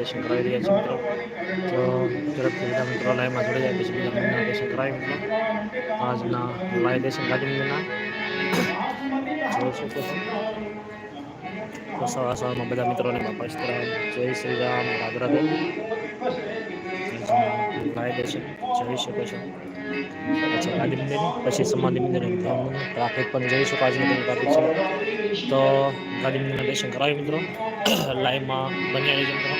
દર્શન મિત્રો. તો મિત્રો લાઈવમાં જોડી જાય પછી બીજા મંદિરના દર્શન કરાવી મિત્રો. આજના લાઈવ દર્શન ગાંધી મંદિરના જોઈ શકો છો તો સવાર સવારમાં બધા મિત્રોને બાપા જય શ્રી રામ જોઈ શકો છો. પછી ગાંધી મંદિર, પછી સમાધિ મંદિર ટ્રાફિક પણ જઈ શકો આજનું તમે ટ્રાફિક છે. તો ગાંધી મંદિરના દર્શન કરાવી મિત્રો. લાઈવમાં બન્યા રહેજો મિત્રો.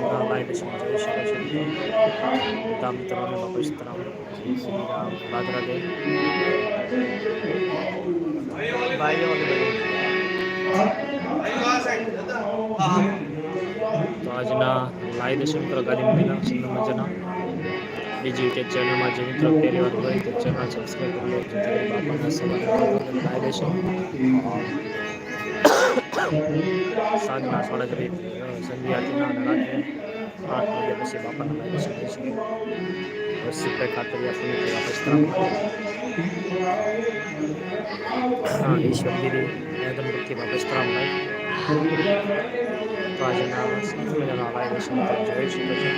સમયના લાઈવ દર્શન જોઈ શકો છો. બધા મિત્રોને બાપા સીતારામ જય શ્રી રામ રાધે રાધે તો આજના લાઈવ દર્શન મિત્રો, ગાંધી મંદિરના સુંદર મજાના બીજી યુટ્યુબ ચેનલમાં જે મિત્રો પહેલી વાર હોય તો ચેનલ સબસ્ક્રાઈબ કરી લો, જેથી કરી બાપાના સવારે લાઈવ દર્શન સાંજના સાડા ત્રીસ સંધ્યાથી અને રાત્રે આઠ વાગ્યા પછી બાપાના લાઈવ દર્શન કરી શકે રસીભાઈ કાતરિયા પુણ્ય વાપસ હા ઈશ્વરગીરી યાદમપુરથી વાપસ રામભાઈ તો આજના મજાના લાઈવ દર્શન તમે જોઈ શકો છો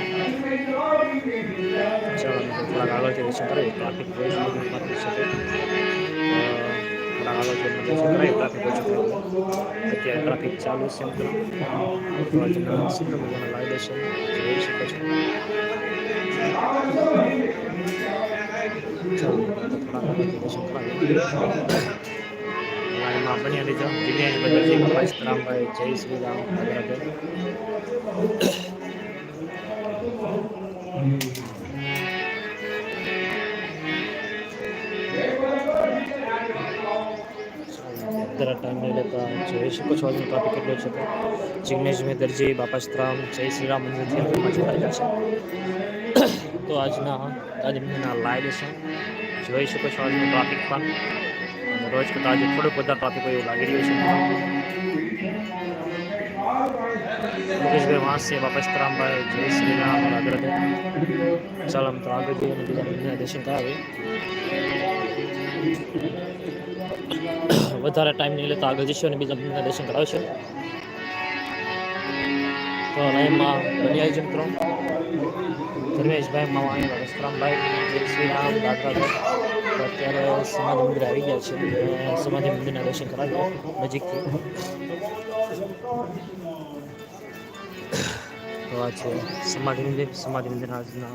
ચાલો મિત્રો થોડાક આગળથી દર્શન કરીએ ટ્રાફિક જોઈ શકો છો ટ્રાફિક છે તે. થોડાક આગળથી અમે દર્શન કરીએ ટ્રાફિક ઓછું થઈ ગયું અત્યારે ટ્રાફિક ચાલુ છે મિત્રો તો આજના સુંદર મજાના લાઈવ દર્શન જોઈ શકો છો ચાલો તો થોડાક આગળથી દર્શન કરાવીએ લાઈનમાં બન્યા રહેજો દિવ્યાંગ બધા જય બાપા સીતારામભાઈ જય શ્રી રામ રાધે રાધે જરા ટાઈમ નહીં લેતા જોઈ શકો છો આજનો ટોપિક કેટલો છે તો જિગ્નેશ મેદરજી બાપા સીતારામ જય શ્રી રામ મંદિરથી અંતરમાં જોડાયેલા છે તો આજના આજના લાઈવ છે જોઈ શકો છો આજનું ટ્રાફિક પણ રોજ કરતાં આજે થોડુંક વધારે ટ્રાફિક હોય એવું લાગી રહ્યું છે મુકેશભાઈ વાંસ છે બાપા સીતારામભાઈ જય શ્રી રામ રાધે રાધે ચાલો આમ તો આગળ જઈએ અને બીજા મંદિરના દર્શન કરાવીએ વધારે ટાઈમ નહીં લેતા આગળ જઈશું અને બીજા મંદિરના દર્શન કરાવશે. તો લાઈનમાં બની આયોજન કરો ધર્મેશભાઈ માવાણી રસરામભાઈ જય શ્રી રામ તો અત્યારે સમાધિ મંદિર આવી ગયા છે. અને સમાધિ મંદિરના દર્શન કરાવીએ નજીકથી. તો આ છે સમાધિ મંદિર. સમાધિ મંદિરના આજના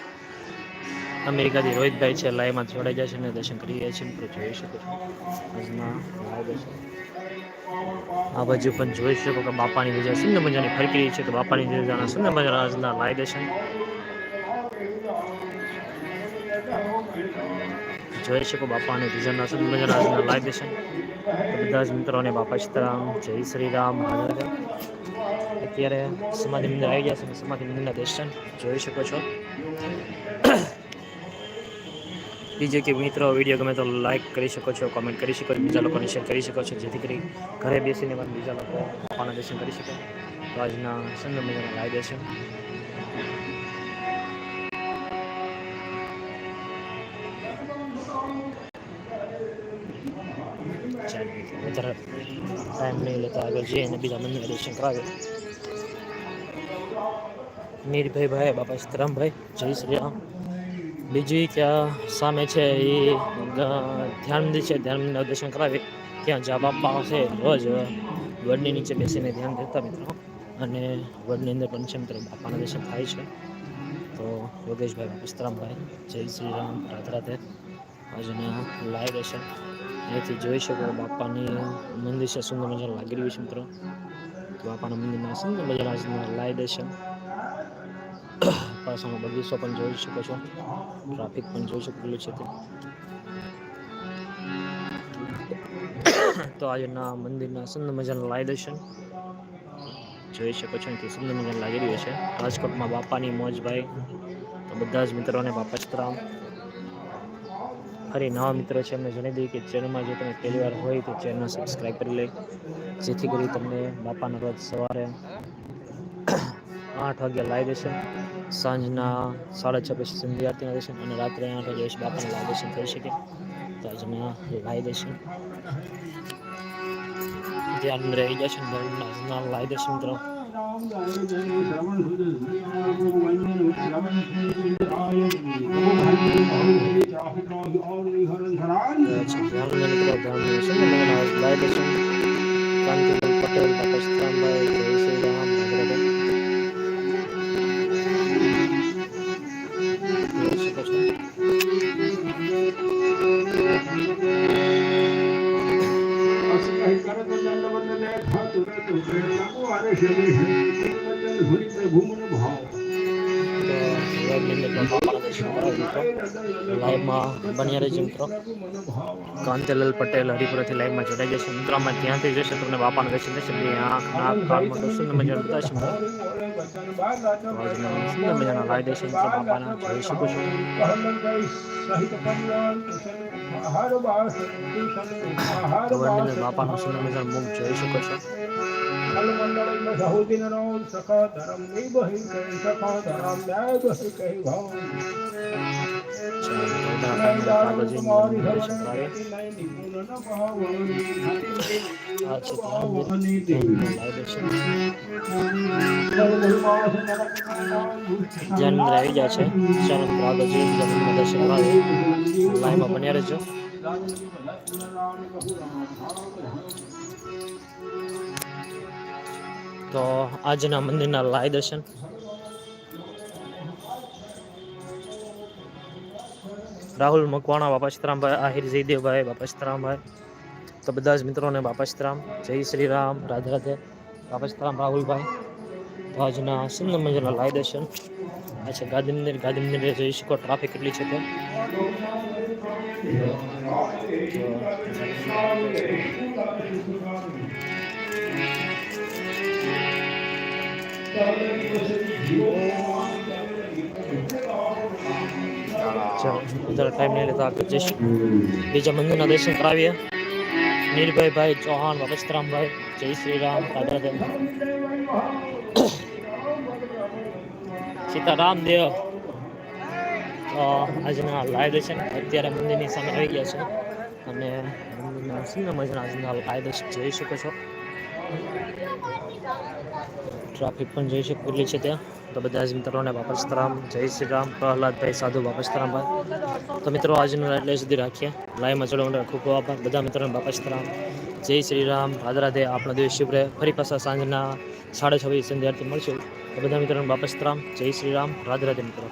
અમેરિકાથી રોહિતભાઈ છે લાઈવમાં જોડાઈ જશે ને દર્શન કરી રહ્યા છે મિત્રો જોઈ શકો છો આજના લાઈવ દર્શન આ બાજુ પણ જોઈ શકો કે બાપાની વિજય સુંદર મજાની ફરકી રહી છે તો બાપાની વિજયના સુંદર મજાના આજના લાઈવ દર્શન જોઈ શકો બાપાની વિજયના સુંદર મજાના આજના લાઈવ દર્શન તો બધા જ મિત્રોને બાપા સીતારામ જય શ્રી રામ રાધે રાધે. અત્યારે સમાધિ મંદિર આવી ગયા છે અને સમાધિ મંદિરના દર્શન જોઈ શકો છો બીજું કે મિત્રો વિડીયો ગમે તો લાઈક કરી શકો છો કોમેન્ટ કરી શકો છો બીજા લોકોને શેર કરી શકો છો જેથી કરી ઘરે બેસીને પણ બીજા લોકો બાપાના દર્શન કરી શકે તો આજના સુંદર મજાના લાઈવ દર્શન ચાલો મિત્રો, વધારે ટાઈમ નહીં લેતા આગળ જઈએ અને બીજા મંદિરના દર્શન કરાવીએ મીરભાઈ ભાઈ બાપા સીતારામભાઈ જય શ્રી રામ બીજી ત્યાં સામે છે એ ધ્યાન મંદિર છે, ધ્યાન મંદિરના દર્શન કરાવી. ત્યાં જા બાપા છે રોજ વડની નીચે બેસીને ધ્યાન દેતા મિત્રો. અને વડની અંદર પણ છે મિત્રો, બાપાના દર્શન થાય છે. તો યોગેશભાઈ વિસ્તરામભાઈ જય શ્રી રામ, રાધે રાધે. આજના લાઈવ દર્શન અહીંથી જોઈ શકો બાપાની મંદિર છે, સુંદર મજાનું લાગી રહ્યું છે મિત્રો. બાપાના મંદિરના સુંદર મજાના લાઈવ દર્શન પાછળનો બગીચો પણ જોઈ શકો છો. ટ્રાફિક પણ જોઈ શકેલું છે તે આજના મંદિરના સુંદર મજાના લાઈવ દર્શન જોઈ શકો છો. અહીંથી સુંદર મજાનું લાગી રહ્યું છે. રાજકોટમાં બાપાની મોજભાઈ તો બધા જ મિત્રોને બાપા સીતારામ ફરી નવા મિત્રો છે, એમને જણાવી દઈએ કે ચેનલમાં જો તમે પહેલી વાર હોય તો ચેનલ સબસ્ક્રાઈબ કરી લે. જેથી કરી તમને બાપાના રોજ સવારે આઠ વાગ્યા લાઈવ દર્શન સાંજના સાડા છ પછી સંધ્યા આરતીના દર્શન અને રાત્રે આઠ વાગ્યા પછી બાપાના લાઈવ દર્શન થઈ શકે તો આજના લાઈવ દર્શન ધ્યાન રહી જશે આજના લાઈવ દર્શન મિત્રો ધ્યાન મિત્રો ધ્યાન સુંદર ભાવ તો લાઈવની અંદર બાપાના દર્શન કરાવી મિત્રો લાઈવમાં બન્યા રહેજો મિત્રો કાંતિલાલ પટેલ હરિપુરાથી લાઈવમાં જોડાઈ જશે મિત્રો આમાં ત્યાંથી જશે તમને બાપાના દર્શન થશે બે આંખ નાક કાન મોટું સુંદર મજાનું બતાવશે મિત્રો તો આજના સુંદર મજાના લાઈવ દર્શન મિત્રો બાપાના જોઈ શકો છો તો બંને અંદર બાપાનું મજાનું મુખ જોઈ શકો છો. આ છે ત્યાં મંદિર. આવી ગયા છે. ચાલો મિત્રો, આગળ બીજા દર્શન કરાવીએ લાઈવમાં બન્યા રહેજો. તો આજના મંદિરના લાઈવ દર્શન. રાહુલ મકવાણા, બાપા સીતરામભાઈ, આહિર જયદેવભાઈ, બાપા સીતરામભાઈ. તો બધા જ મિત્રોને બાપા સીતરામ, જય શ્રી રામ, રાધે રાધે. બાપા સીતરામ, રાહુલભાઈ. તો આજના સુંદર મજાના લાઈવ દર્શન આ છે ગાંધી મંદિર ગાંધી મંદિરે જોઈ શકો ટ્રાફિક કેટલી છે તે ચાલો વધારે ટાઈમ નહીં લેતા આગળ જઈશું બીજા મંદિરના દર્શન કરાવીએ નીલભાઈ ભાઈ ચૌહાણ બાપસ્તરામભાઈ જય શ્રી રામ રાધા રાધે સીતારામ દેવ. આજના લાઈવ દર્શન અત્યારે મંદિરની સામે આવી ગયા છે. અને મંદિરના સુંદર મજાના આજના લાઈવ જોઈ શકો છો. ટ્રાફિક પણ જોઈ શકો કેટલી છે ત્યાં. તો બધા જ મિત્રોને બાપસ્તરામ જય શ્રી રામ, પ્રહલાદભાઈ સાધુ બાપસ્તરામભાઈ તો મિત્રો, આજનું એટલે સુધી રાખીએ. લાઈવમાં માટે ખૂબ ખૂબ આભાર. બધા મિત્રોને બાપસ્તરામ જય શ્રી રામ. રાધે રાધે આપણો રહે. ફરી પાછા સાંજના સાડા છવ્વીસ સંધ્યાથી મળશું. બધા મિત્રોને બાપસ્તરામ જય શ્રી રામ રાધે રાધે મિત્રો.